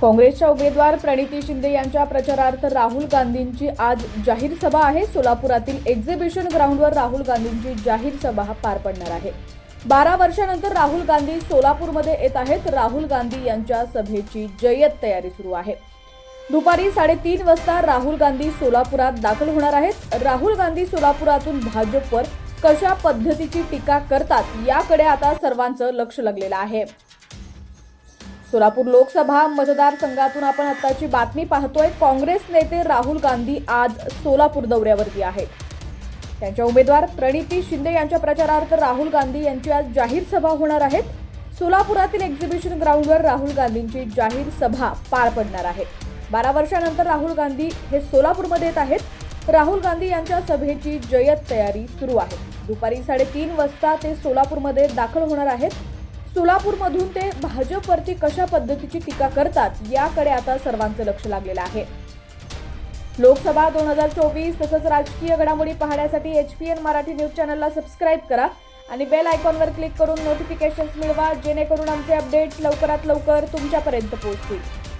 काँग्रेसच्या उमेदवार प्रणिती शिंदे यांच्या प्रचारार्थ राहुल गांधींची आज जाहीर सभा आहे. सोलापुरातील एक्झिबिशन ग्राउंडवर राहुल गांधींची जाहीर सभा पार पडणार आहे. बारा वर्षानंतर राहुल गांधी सोलापूरमध्ये येत आहेत. राहुल गांधी यांच्या सभेची जय्यत तयारी सुरू आहे. दुपारी साडेतीन वाजता राहुल गांधी सोलापुरात दाखल होणार आहेत. राहुल गांधी सोलापुरातून भाजपवर कशा पद्धतीची टीका करतात याकडे आता सर्वांचं लक्ष लागलेलं आहे. सोलापूर लोकसभा मतदारसंघातून आपण आताची बातमी पाहतोय. काँग्रेस नेते राहुल गांधी आज सोलापूर दौऱ्यावरती आहेत. त्यांच्या उमेदवार प्रणिती शिंदे यांच्या प्रचारार्थ राहुल गांधी यांची आज जाहीर सभा होणार आहेत सोलापुरातील एक्झिबिशन ग्राउंडवर राहुल गांधींची जाहीर सभा पार पडणार आहे. बारा वर्षानंतर राहुल गांधी हे सोलापूरमध्ये येत आहेत. राहुल गांधी यांच्या सभेची जय्यत तयारी सुरू आहे. दुपारी साडेतीन वाजता ते सोलापूरमध्ये दाखल होणार आहेत. सोलापूरमधून ते भाजपवरती कशा पद्धतीची टीका करतात याकडे आता सर्वांचं लक्ष लागलेलं आहे. लोकसभा दोन हजार चोवीस तसंच राजकीय घडामोडी पाहण्यासाठी H P N Marathi news चॅनलला सबस्क्राईब करा आणि बेल आयकॉनवर क्लिक करून नोटिफिकेशन्स मिळवा जेणेकरून आमचे अपडेट्स लवकरात लवकर तुमच्यापर्यंत पोहोचतील.